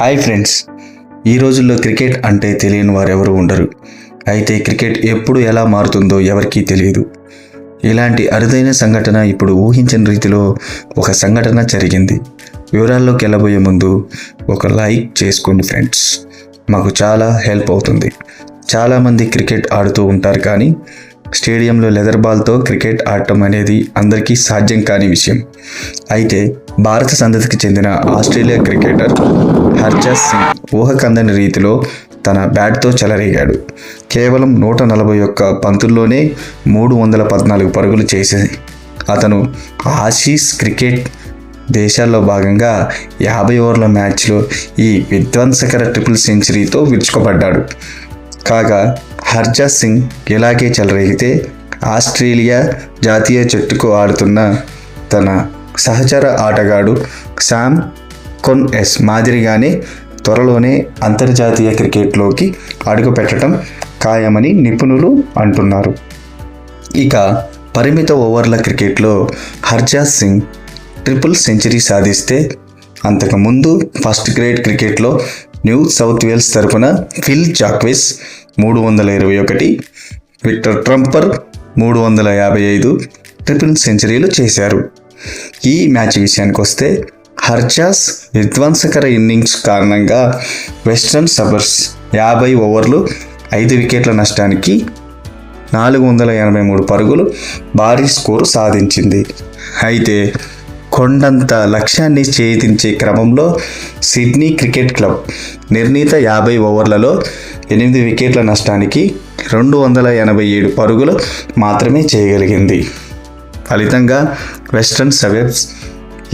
Hi friends. ఈ రోజుల్లో cricket అంటే తెలియని వారు ఎవరు ఉండరు. అయితే క్రికెట్ ఎప్పుడు ఎలా మారుతుందో ఎవరికీ తెలియదు. ఇలాంటి అరుదైన సంఘటన ఇప్పుడు ఊహించిన రీతిలో ఒక సంఘటన జరిగింది. వివరాల్లోకి వెళ్ళబోయే ముందు ఒక లైక్ చేసుకోండి ఫ్రెండ్స్. మాకు చాలా హెల్ప్ అవుతుంది. చాలామంది క్రికెట్ ఆడుతూ ఉంటారు కానీ స్టేడియంలో లెదర్ బాల్తో క్రికెట్ ఆడటం అనేది అందరికీ సాధ్యం కాని విషయం. అయితే భారత సంతతికి చెందిన ఆస్ట్రేలియా క్రికెటర్ హర్జాస్ సింగ్ ఊహకందని రీతిలో తన బ్యాట్తో చెలరేగాడు. కేవలం నూట నలభై ఒక్క పంతుల్లోనే మూడు వందల పద్నాలుగు పరుగులు చేసి అతను ఆసీస్ క్రికెట్ దేశాల్లో భాగంగా యాభై ఓవర్ల మ్యాచ్లో ఈ విధ్వంసకర ట్రిపుల్ సెంచరీతో విరుచుకోబడ్డాడు కాగా హర్జాత్ సింగ్ ఇలాగే చెలరేగితే ఆస్ట్రేలియా జాతీయ జట్టుకు ఆడుతున్న తన సహచర ఆటగాడు శామ్ కొన్ ఎస్ మాదిరిగానే త్వరలోనే అంతర్జాతీయ క్రికెట్లోకి అడుగుపెట్టడం ఖాయమని నిపుణులు అంటున్నారు. ఇక పరిమిత ఓవర్ల క్రికెట్లో హర్జాత్ సింగ్ ట్రిపుల్ సెంచరీ సాధిస్తే అంతకుముందు ఫస్ట్ గ్రేడ్ క్రికెట్లో న్యూ సౌత్ వేల్స్ తరపున ఫిల్ జాక్విస్ మూడు వందల ఇరవై ఒకటి విక్టర్ ట్రంపర్ మూడు వందల యాభై ఐదు ట్రిపుల్ సెంచరీలు చేశారు. ఈ మ్యాచ్ విషయానికి వస్తే హర్జాస్ విధ్వంసకర ఇన్నింగ్స్ కారణంగా వెస్ట్రన్ సబర్స్ యాభై ఓవర్లు ఐదు వికెట్ల నష్టానికి నాలుగు వందల ఎనభై మూడు పరుగులు భారీ స్కోరు సాధించింది. అయితే కొండంత లక్ష్యాన్ని ఛేదించే క్రమంలో సిడ్నీ క్రికెట్ క్లబ్ నిర్ణీత యాభై ఓవర్లలో ఎనిమిది వికెట్ల నష్టానికి రెండు వందల ఎనభై ఏడు పరుగులు మాత్రమే చేయగలిగింది. ఫలితంగా వెస్ట్రన్ సబెబ్స్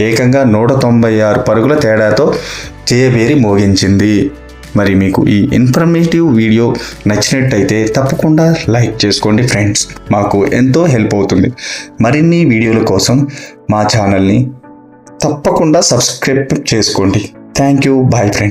ఏకంగా నూట తొంభై ఆరు పరుగుల తేడాతో జయబేరి మోగించింది. మరి మీకు ఈ ఇన్ఫర్మేటివ్ వీడియో నచ్చినట్టయితే తప్పకుండా లైక్ చేసుకోండి ఫ్రెండ్స్ మాకు ఎంతో హెల్ప్ అవుతుంది. మరిన్ని వీడియోల కోసం మా ఛానల్ని తప్పకుండా సబ్స్క్రైబ్ చేసుకోండి. Thank you bye friends